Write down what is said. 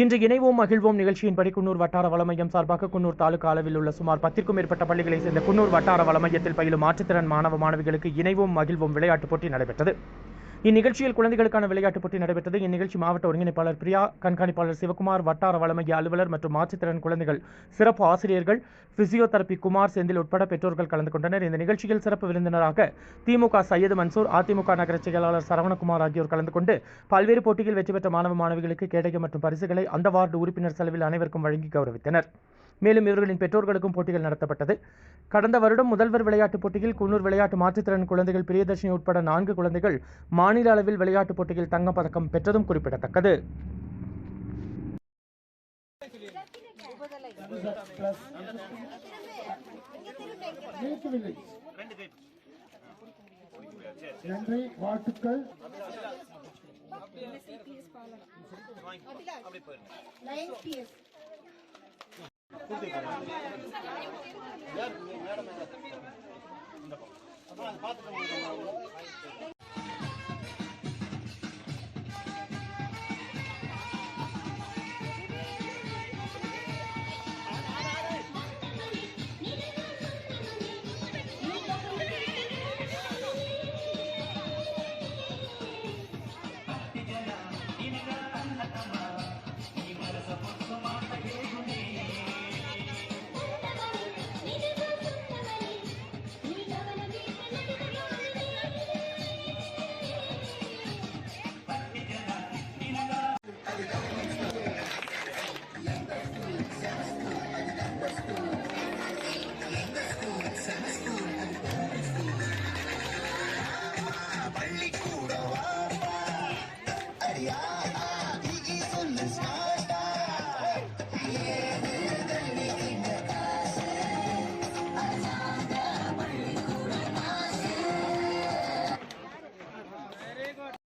இன்று இணைவோம் மகிழ்வோம் நிகழ்ச்சியின்படி குன்னூர் வட்டார வளமையம் சார்பாக குன்னூர் தாலுகா அளவில் உள்ள சுமார் பத்திற்கும் மேற்பட்ட பள்ளிகளை சேர்ந்த குன்னூர் வட்டார வளமையத்தில் பயிலும் மாற்றுத்திறன் மாணவ மாணவிகளுக்கு இணைவோம் மகிழ்வோம் விளையாட்டுப் போட்டி நடைபெற்றது. இந்நிகழ்ச்சியில் குழந்தைகளுக்கான விளையாட்டுப் போட்டி நடைபெற்றது. இந்நிகழ்ச்சி மாவட்ட ஒருங்கிணைப்பாளர் பிரியா கண்காணிப்பாளர் சிவகுமார் வட்டார வளமைய அலுவலர் மற்றும் மாற்றுத்திறன் குழந்தைகள் சிறப்பு ஆசிரியர்கள் பிசியோதெரபி குமார் செந்தில் உட்பட பெற்றோர்கள் கலந்து கொண்டனர். இந்த நிகழ்ச்சியில் சிறப்பு விருந்தினராக திமுக சையது மன்சூர் அதிமுக நகர செயலாளர் சரவணகுமார் ஆகியோர் கலந்து கொண்டு பல்வேறு போட்டியில் வெற்றி பெற்ற மாணவ மாணவிகளுக்கு கேடயம் மற்றும் பரிசுகளை அந்த வார்டு உறுப்பினர் செலவில் அனைவருக்கும் வழங்கி கௌரவித்தனர். மேலும் இவர்களின் பெற்றோர்களுக்கும் போட்டிகள் நடத்தப்பட்டது. கடந்த வருடம் முதல்வர் விளையாட்டுப் போட்டியில் குன்னூர் விளையாட்டு மாற்றுத்திறன் குழந்தைகள் பிரியதர்ஷினி உட்பட நான்கு குழந்தைகள் மாநில அளவில் விளையாட்டுப் போட்டியில் தங்கப் பதக்கம் பெற்றதும் குறிப்பிடத்தக்கது. நன்றி வாழ்த்துக்கள். மேடம் பார்த்துட்டு